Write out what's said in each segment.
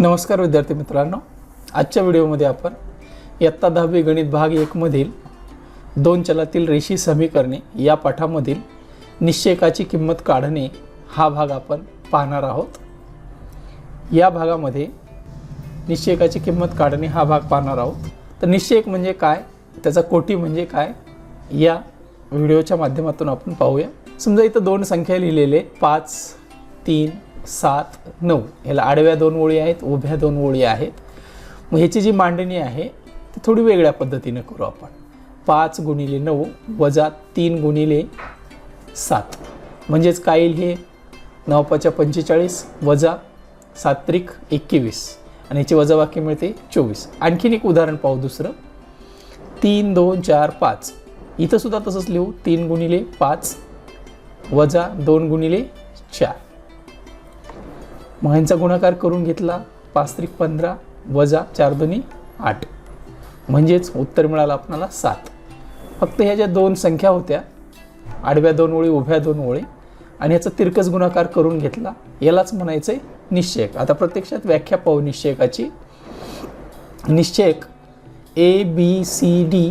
नमस्कार विद्यार्थी मित्रांनो. आजच्या व्हिडिओमध्ये आपण इयत्ता दहावी गणित भाग एकमधील दोन चलातील रेषी समीकरणे या पाठामधील निश्चयकाची किंमत काढणे हा भाग आपण पाहणार आहोत. या भागामध्ये निश्चयकाची किंमत काढणे हा भाग पाहणार आहोत. तर निश्चयक म्हणजे काय? त्याचा कोटी म्हणजे काय? या व्हिडिओच्या माध्यमातून आपण पाहूया. समजा इथं दोन संख्या लिहिलेले पाच तीन सात नऊ. ह्याला आडव्या दोन ओळी आहेत उभ्या दोन ओळी आहेत. मग ह्याची जी मांडणी आहे ती थोडी वेगळ्या पद्धतीनं करू आपण. पाच गुणिले नऊ वजा तीन गुणिले सात. म्हणजेच काय येईल हे? नऊपाच्या पंचेचाळीस वजा सात्रिक एकवीस. आणि याची वजाबाकी मिळते चोवीस. आणखीन एक उदाहरण पाहू दुसरं. तीन दोन चार पाच. इथंसुद्धा तसंच लिहू. तीन गुणिले पाच वजा दोन गुणिले चार. मग ह्यांचा गुणाकार करून घेतला पाच त्रिक पंधरा वजा चार दोन्ही आठ. म्हणजेच उत्तर मिळालं आपणाला सात. फक्त ह्या ज्या दोन संख्या होत्या आडव्या दोन ओळी उभ्या दोन ओळी आणि ह्याचा तिरकस गुणाकार करून घेतला यालाच म्हणायचं आहे निश्चयक. आता प्रत्यक्षात व्याख्या पाहू निश्चयकाची. निश्चयक ए बी सी डी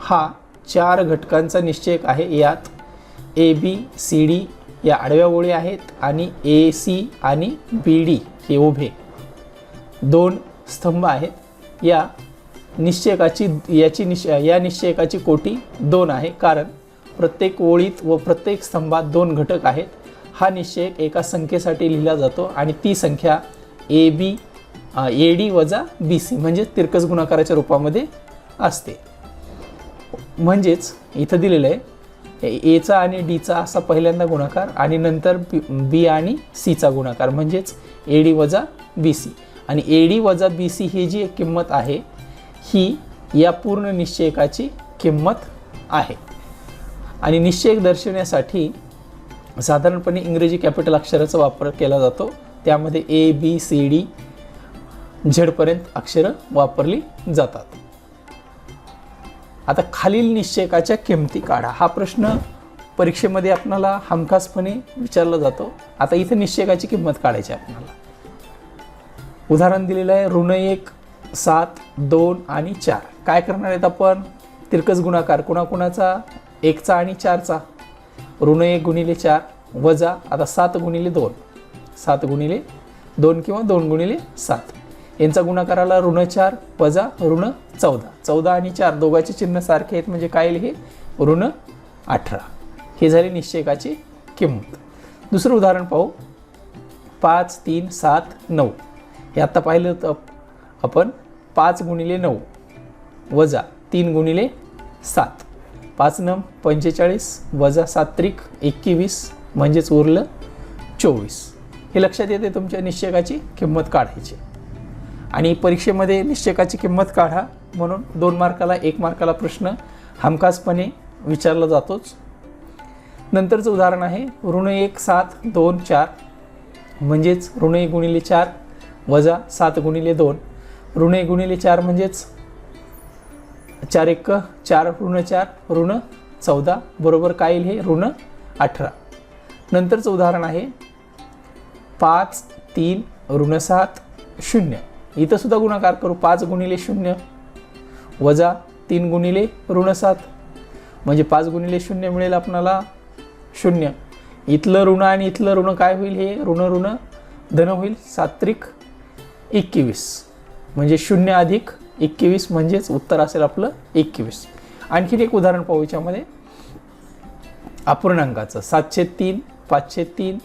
हा चार घटकांचा निश्चयक आहे. यात ए बी सी डी या आडव्या ओळी आहेत आणि ए सी आणि बी डी हे उभे. दोन स्तंभ आहेत. या निश्चयकाची याची निश या निश्चयकाची कोटी दोन आहे कारण प्रत्येक ओळीत व प्रत्येक स्तंभात दोन घटक आहेत. हा निश्चयक एका संख्येसाठी लिहिला जातो आणि ती संख्या ए बी ए डी वजा बी सी म्हणजे तिरकस गुणाकाराच्या रूपामध्ये असते. म्हणजेच इथं दिलेलं आहे एचा आणि डीचा असा पहिल्यांदा गुणाकार आणि नंतर बी बी आणि सीचा गुणाकार म्हणजेच ए डी वजा बी सी आणि ए डी वजा बी सी ही जी किंमत आहे ही या पूर्ण निश्चयकाची किंमत आहे. आणि निश्चयक दर्शवण्यासाठी साधारणपणे इंग्रजी कॅपिटल अक्षराचा वापर केला जातो. त्यामध्ये ए बी सी डी झेडपर्यंत अक्षरं वापरली जातात. आता खालील निश्चयकाच्या किमती काढा. हा प्रश्न परीक्षेमध्ये आपणाला हमखासपणे विचारला जातो. आता इथे निश्चयकाची किंमत काढायची आहे उदाहरण दिलेलं आहे ऋण एक सात दोन आणि चार. काय करणार आहेत आपण? तिरकस गुणाकार कुणाकुणाचा? एकचा आणि चारचा. ऋण एक गुणिले चार वजा आता सात गुणिले दोन. सात गुणिले दोन किंवा दोन गुणिले सात. यांचा गुणाकाराला ऋण चार वजा ऋण चौदा. चौदा आणि चार दोघांचे चिन्ह सारखे आहेत म्हणजे काय हे? ऋण अठरा. हे झाली निश्चयकाची किंमत. दुसरं उदाहरण पाहू. पाच तीन सात नऊ. हे आत्ता पाहिलं तर आपण. पाच गुणिले नऊ वजा तीन गुणिले सात. पाच नम पंचेचाळीस वजा सात्रिक एकवीस म्हणजेच उरलं चोवीस. हे लक्षात येते तुमच्या निश्चयकाची किंमत काढायची. आणि परीक्षेमध्ये निश्चयकाची किंमत काढा म्हणून दोन मार्काला एक मार्काला प्रश्न हमखासपणे विचारला जातोच. नंतरचं उदाहरण आहे ऋण एक सात दोन चार. म्हणजेच ऋण एक गुणिले चार वजा सात गुणिले दोन. ऋण एक गुणिले चार म्हणजेच चार एक चार ऋण चार ऋण चौदा. बरोबर काय येईल हे? ऋण अठरा. नंतरचं उदाहरण आहे पाच तीन ऋण सात शून्य. इथं सुद्धा गुणाकार करू. पाच गुणिले शून्य वजा तीन गुणिले ऋण सात. म्हणजे पाच गुणिले शून्य मिळेल आपणाला शून्य. इथलं ऋण आणि इथलं ऋण काय होईल हे? ऋण ऋण धन होईल सात्रिक एकवीस. म्हणजे शून्य अधिक एकवीस म्हणजेच उत्तर असेल आपलं एकवीस. आणखीन एक उदाहरण पाहू याच्यामध्ये. अपूर्णांकाचं सातशे तीन पाचशे तीन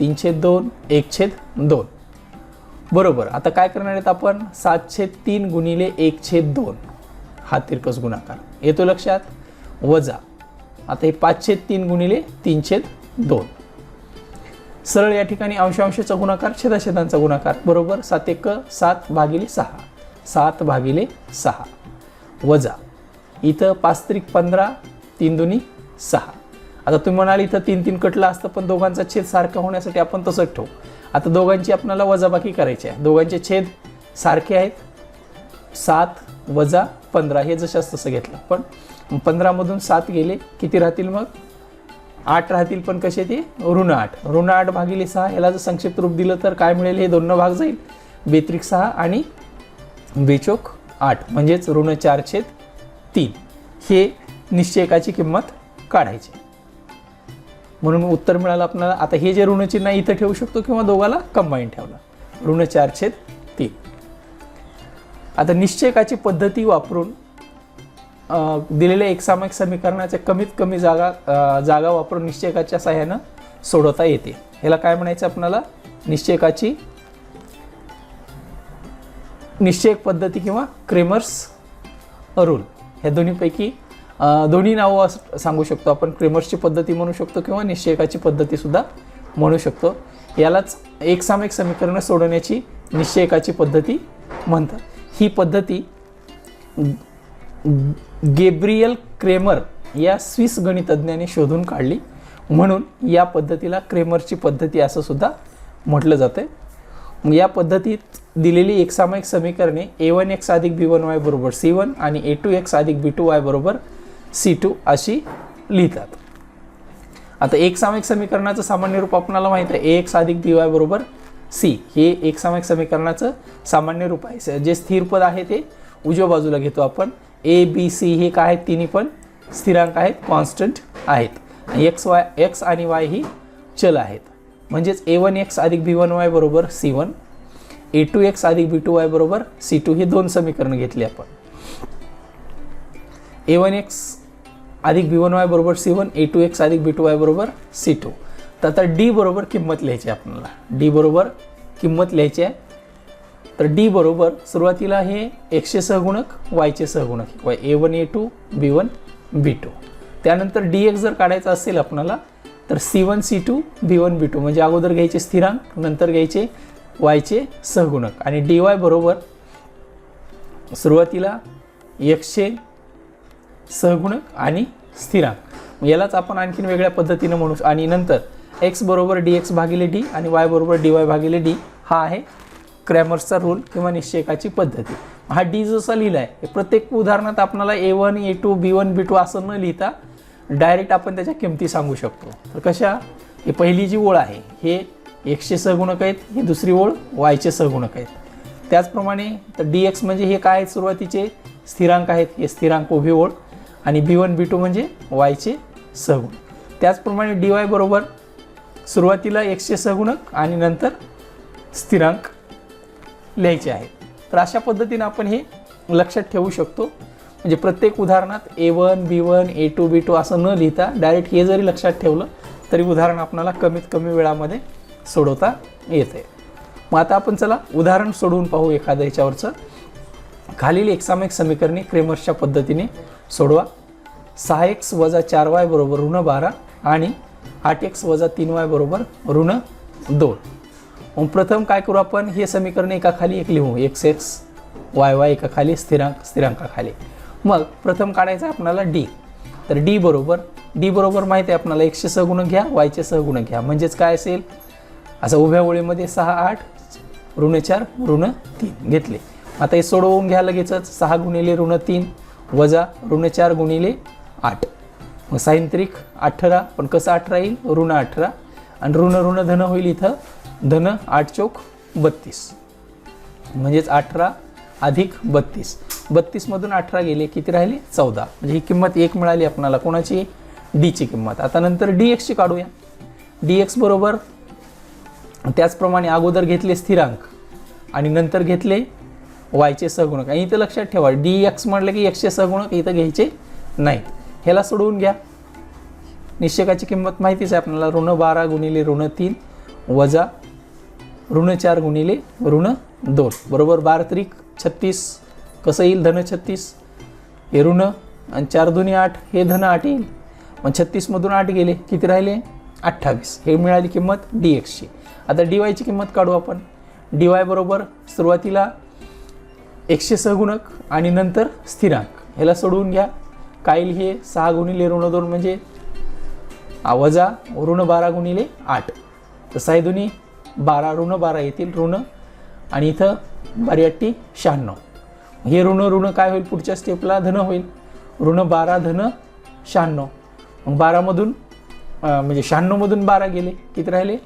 तीनशे दोन एकशे दोन. बरोबर. आता काय करणार आहेत आपण? सातशे तीन गुणिले एकशे दोन. हा तिरकस गुणाकार. येतो लक्षात? वजा. आता हे पाचशे तीन गुणिले तीनशे दोन. सरळ या ठिकाणी अंशांशाचा गुणाकार छेदाछेदांचा गुणाकार. बरोबर? सात एक सात भागिले सहा. सात भागिले सहा. वजा. इथं पाच त्रिक पंधरा तीन दोन्ही सहा. आता तुम्ही म्हणाल इथं तीन तीन कटला असतं पण दोघांचा छेद सारखा होण्यासाठी आपण तसंच ठेवू. आता दोघांची आपल्याला वजाबाकी करायची आहे. दोघांचे छेद सारखे आहेत. सात वजा पंधरा हे जशाच तसं घेतलं. पण पंधरामधून सात गेले किती राहतील मग? आठ राहतील पण कसे ते? ऋण आठ. ऋण आठ भागिले सहा याला जर संक्षिप्त रूप दिलं तर काय मिळेल? हे दोन भाग जाईल. बेत्रिक सहा आणि बेचोक आठ. म्हणजेच ऋण चार छेद तीन. हे निश्चयकाची किंमत काढायची. म्हणून उत्तर मिळालं आपल्याला. आता हे जे ऋणचिन्ह इथं ठेवू शकतो किंवा दोघाला कंबाईन ठेवलं ऋण चारशे तीन. आता निश्चयकाची पद्धती वापरून दिलेल्या एकसामायिक समीकरणाच्या कमीत कमी जागा जागा वापरून निश्चयकाच्या सहाय्यानं सोडवता येते. ह्याला काय म्हणायचं आपल्याला? निश्चयकाची निश्चयक पद्धती किंवा क्रेमर्स रूल ह्या दोन्हीपैकी दोन्ही नावं असं सांगू शकतो आपण. क्रेमर्सची पद्धती म्हणू शकतो किंवा निश्चयकाची पद्धतीसुद्धा म्हणू शकतो. यालाच एकसामेक समीकरणं सोडवण्याची निश्चयकाची पद्धती म्हणतात. ही पद्धती गेब्रियल क्रेमर या स्विस गणितज्ञाने शोधून काढली. म्हणून या पद्धतीला क्रेमरची पद्धती असं सुद्धा म्हटलं जातं. या पद्धतीत दिलेली एकसामायिक समीकरणे ए वन एक्स अधिक बी वन वाय बरोबर सी वन आणि ए टू एक्स अधिक बी टू वाय बरोबर सी टू अशी लिहितात. आता एक सामायिक समीकरणाचं सामान्य रूप आपणाला माहीत आहे. ए एक्स अधिक बी वाय बरोबर सी हे एक सामायिक समीकरणाचं सामान्य रूप आहे. जे स्थिर पद आहे ते उजव्या बाजूला घेतो आपण. ए बी सी हे काय आहेत? तिन्ही पण स्थिरांक आहेत कॉन्स्टंट आहेत. एक्स वाय एक्स आणि वाय ही चल आहेत. म्हणजेच ए वन एक्स अधिक बी वन वाय बरोबर C one A two X अधिक बी टू वाय बरोबर सी टू हे दोन समीकरणं घेतली आपण. ए वन एक्स अधिक बी वन वाय बरोबर C one A two X अधिक बी टू वाय बरोबर सी टू तर आता डी बरोबर किंमत लिहायची आहे आपल्याला. डी बरोबर किंमत लिहायची आहे. तर डी बरोबर सुरुवातीला हे एकशे सहगुणक वायचे सहगुणक. Y A one A two B one B two त्यानंतर डी एक्स जर काढायचा असेल आपणाला तर C one C two B one B two म्हणजे अगोदर घ्यायचे स्थिरांक नंतर घ्यायचे वायचे सहगुणक. आणि डी वाय बरोबर सुरुवातीला एकशे सहगुणक आणि स्थिरांक. यालाच आपण आणखीन वेगळ्या पद्धतीनं म्हणू आणि नंतर एक्स बरोबर डी एक्स भागिले डी आणि वाय बरोबर डी वाय भागिले डी हा आहे क्रॅमर्सचा रूल किंवा निश्चयकाची पद्धती. हा डी जसा लिहिला आहे प्रत्येक उदाहरणात आपणाला A one A two B one B two असं न लिहिता डायरेक्ट आपण त्याच्या किमती सांगू शकतो. तर कशा? ही पहिली जी ओळ आहे हे एकशे सहगुणक आहेत ही दुसरी ओळ वायचे सहगुणक आहेत. त्याचप्रमाणे तर डी एक्स म्हणजे हे काय आहेत सुरुवातीचे? स्थिरांक आहेत. हे स्थिरांक उभी ओळ. आणि बी वन बी टू म्हणजे वायचे सहगुण त्याचप्रमाणे डी वाय बरोबर सुरुवातीला एकशे सहगुणक आणि नंतर स्थिरांक लिहायचे आहेत तर अशा पद्धतीनं आपण हे लक्षात ठेवू शकतो. म्हणजे प्रत्येक उदाहरणात A one B one A two B two असं न लिहिता डायरेक्ट हे जरी लक्षात ठेवलं तरी उदाहरण आपणाला कमीत कमी वेळामध्ये सोडवता येते मग आता आपण चला उदाहरण सोडवून पाहू एखाद्या याच्यावरचं. खालील एकसामायिक समीकरणे क्रेमर्सच्या पद्धतीने सोडवा. सहा एक्स वजा चार वाय बरोबर ऋण बारा आणि आठ एक्स वजा तीन वाय बरोबर ऋण दोन. मग प्रथम काय करू आपण? हे समीकरण एकाखाली एक लिहू. एक्स एक्स वाय वाय एका खाली स्थिरांक स्थिरांकाखाली. मग प्रथम काढायचं आपणाला डी तर डी बरोबर डी बरोबर माहिती आहे आपणाला एकशे सहगुणक घ्या वायचे सहगुणक घ्या. म्हणजेच काय असेल? असं उभ्या ओळीमध्ये सहा आठ ऋण चार ऋण तीन घेतले. आता हे सोडवून घ्या लगेचच. सहा गुणिले ऋण तीन. वजा ऋण चार गुणिले आठ. मग सायंत्रिक अठरा पण कसं अठरा येईल ऋण अठरा. आणि ऋण ऋण धन होईल इथं. धन आठ चौक बत्तीस. म्हणजेच अठरा अधिक बत्तीस. बत्तीसमधून अठरा गेले किती राहिले? चौदा. म्हणजे ही किंमत एक मिळाली आपणाला. कोणाची? डीची किंमत. आता नंतर डी एक्सची काढूया. डी एक्स बरोबर त्याचप्रमाणे अगोदर घेतले स्थिरांक आणि नंतर घेतले वायचे सहगुणक आणि इथं लक्षात ठेवा डी एक्स म्हटलं की एकशे सहगुणक इथं घ्यायचे नाहीत ह्याला सोडवून घ्या. निश्चकाची किंमत माहितीच आहे आपल्याला. ऋण बारा गुणिले ऋण तीन वजा ऋण चार गुणिले ऋण दोन. बरोबर? बारा त्रिक छत्तीस. कसं येईल धन छत्तीस? हे ऋण आणि चार दोन्ही आठ हे धन आठ येईल. मग छत्तीसमधून आठ गेले किती राहिले? अठ्ठावीस. हे मिळाली किंमत डी एक्सची आता डी वायची किंमत काढू आपण. डी वाय बरोबर सुरुवातीला एकशे सहगुणक आणि नंतर स्थिरांक. ह्याला सोडवून घ्या. काईल हे सहा गुणिले ऋण दोन म्हणजे वजा ऋण बारा गुणिले आठ. तर साई दोन्ही बारा ऋण बारा येतील ऋण. आणि इथं बारी शहाण्णव. हे ऋण ऋण काय होईल? पुढच्या स्टेपला धन होईल. ऋण बारा धन शहाण्णव. मग बारामधून म्हणजे शहाण्णवमधून बारा गेले. किती राहिले?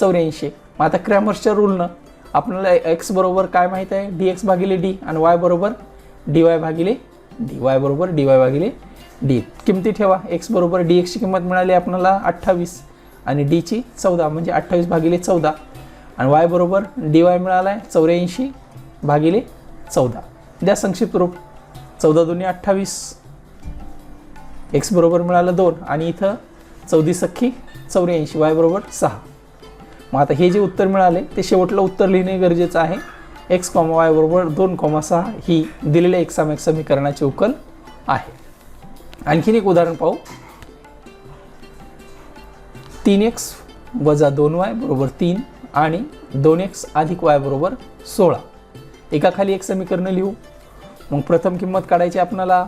चौऱ्याऐंशी. मग आता क्रॅमर्सच्या रूलनं आपल्याला एक्स बरोबर काय माहीत आहे? डी एक्स भागिले डी आणि वाय बरोबर डी वाय भागिले डी वाय बरोबर डी वाय भागिले डी किमती ठेवा. एक्स बरोबर डी एक्सची किंमत मिळाली आपल्याला अठ्ठावीस आणि डीची चौदा म्हणजे अठ्ठावीस भागिले चौदा. आणि वाय बरोबर डी वाय मिळाला आहे चौऱ्याऐंशी भागिले चौदा. द्या संक्षिप्त रूप. चौदा दोन्ही अठ्ठावीस. एक्स बरोबर मिळालं दोन आणि इथं चौदी सख्खी चौऱ्याऐंशी वाय बरोबर सहा. मग आता हे जे उत्तर मिळाले ते शेवटलं उत्तर लिहिणे गरजेचं आहे. एक्स कॉमा वाय बरोबर दोन कॉमा सहा ही दिलेल्या एक्सामेक समीकरणाची उकल आहे. आणखीन एक उदाहरण पाहू. तीन एक्स वजा दोन वाय बरोबर तीन आणि दोन एक्स अधिक वाय बरोबर सोळा. एकाखाली एक समीकरण लिहू. मग प्रथम किंमत काढायची आपणाला.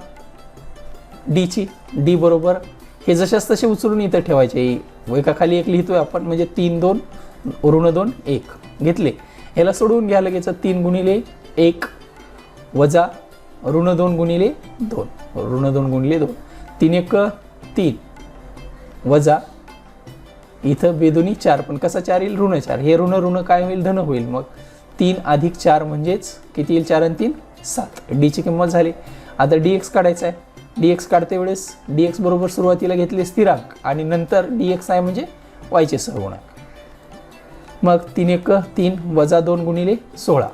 डीची डी बरोबर. हे जशाच तसे उचलून इथं ठेवायचे. एकाखाली एक लिहितोय आपण म्हणजे तीन दोन. ऋण दोन एक. घेतले. ह्याला सोडवून घ्या लगेच. तीन गुणिले एक वजा ऋण दोन गुणिले दोन. ऋण दोन गुणिले दोन. तीन एक तीन. वजा इथं बेदोनी चार. पण कसा चार येईल? ऋण चार. हे ऋण ऋण काय होईल? धन होईल. मग तीन अधिक चार म्हणजेच किती येईल? चार आणि तीन सात. डीची किंमत झाली. आता डी एक्स काढायचा आहे. डी एक्स काढते वेळेस डी एक्स बरोबर सुरुवातीला घेतले स्थिरांक आणि नंतर डी एक्स आहे म्हणजे वायचे सहगुणांक मग तीन एक तीन वजा दोन गुणिले सोळा.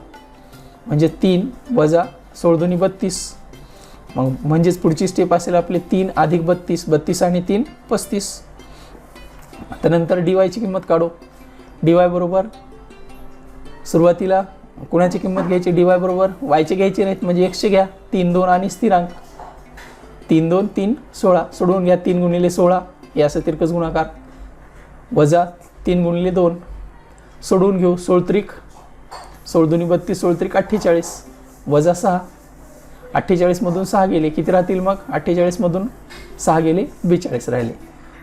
म्हणजे तीन वजा सोळ दोन्ही बत्तीस. मग म्हणजेच पुढची स्टेप असेल आपले तीन अधिक बत्तीस बत्तीस आणि तीन पस्तीस. त्यानंतर डी वायची किंमत काढू. डी वाय बरोबर सुरुवातीला कुणाची किंमत घ्यायची? डी वाय बरोबर वायचे घ्यायचे नाहीत म्हणजे एकशे घ्या. तीन दोन आणि स्थिरांक. तीन दोन तीन सोळा. सोडवून घ्या तीन गुणिले सोळा. याचा तिरकस गुणाकार. वजा तीन गुणिले दोन. सोडवून घेऊ. सोळत्रिक सोळ दोन्ही बत्तीस सोळत्रिक अठ्ठेचाळीस. वजा सहा. अठ्ठेचाळीसमधून सहा गेले. किती राहतील मग? अठ्ठेचाळीसमधून सहा गेले बेचाळीस राहिले.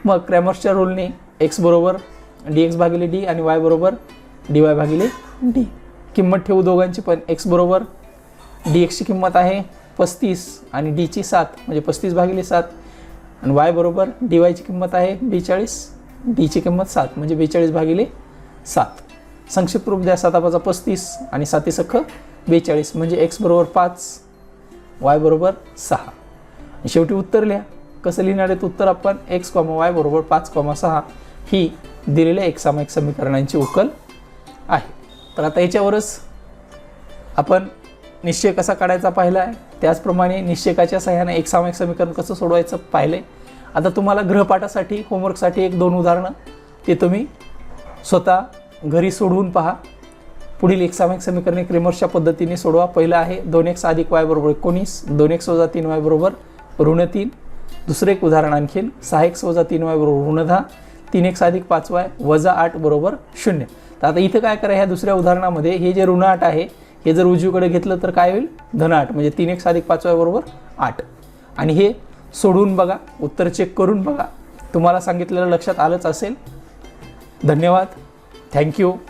मग क्रॅमर्सच्या रोलने एक्स बरोबर डी एक्स भागिले डी आणि वाय बरोबर डी वाय भागिले डी किंमत ठेवू दोघांची पण. एक्स बरोबर डी एक्सची किंमत आहे पस्तीस आणि डीची सात. म्हणजे पस्तीस भागिले सात. आणि वाय बरोबर डी वायची किंमत आहे बेचाळीस. डीची किंमत सात. म्हणजे बेचाळीस भागिले सात. संक्षिप्त रूप द्या सातापाचा पस्तीस आणि साती सख बेचाळीस. म्हणजे एक्स बरोबर पाच वाय बरोबर सहा. शेवटी उत्तर लिहा. कसं लिहिणार आहेत उत्तर आपण? एक्स कॉमा वाय बरोबर पाच कॉमा सहा ही दिलेल्या एकसामायिक समीकरणांची उकल आहे. तर आता याच्यावरच आपण निश्चय कसा काढायचा पाहिला आहे त्याचप्रमाणे निश्चयकाच्या सहाय्याने एकसामायिक समीकरण कसं सोडवायचं पाहिलं? आहे आता तुम्हाला गृहपाठासाठी होमवर्कसाठी एक दोन उदाहरणं. ते तुम्ही स्वतः घरी सोडवून पहा. पुढील एक सामायिक समीकरणे क्रेमर्सच्या पद्धतीने सोडवा. पहिलं आहे दोन एक्स अधिक वाय बरोबर एकोणीस दोन एक्स वजा तीन वाय बरोबर ऋण तीन. दुसरं एक उदाहरण आणखीन सहा एक्स वजा तीन वाय बरोबर ऋण दहा तीन एक्स अधिक पाच वाय वजा आठ बरोबर शून्य. तर आता इथं काय करा ह्या दुसऱ्या उदाहरणामध्ये हे जे ऋण आठ आहे हे जर उजवीकडे घेतलं तर काय होईल? धन आठ म्हणजे तीन एक्स अधिक पाच वाय बरोबर आठ. आणि हे सोडून बघा उत्तर चेक करून बघा. तुम्हाला सांगितलेलं लक्षात आलंच असेल. धन्यवाद. Thank you.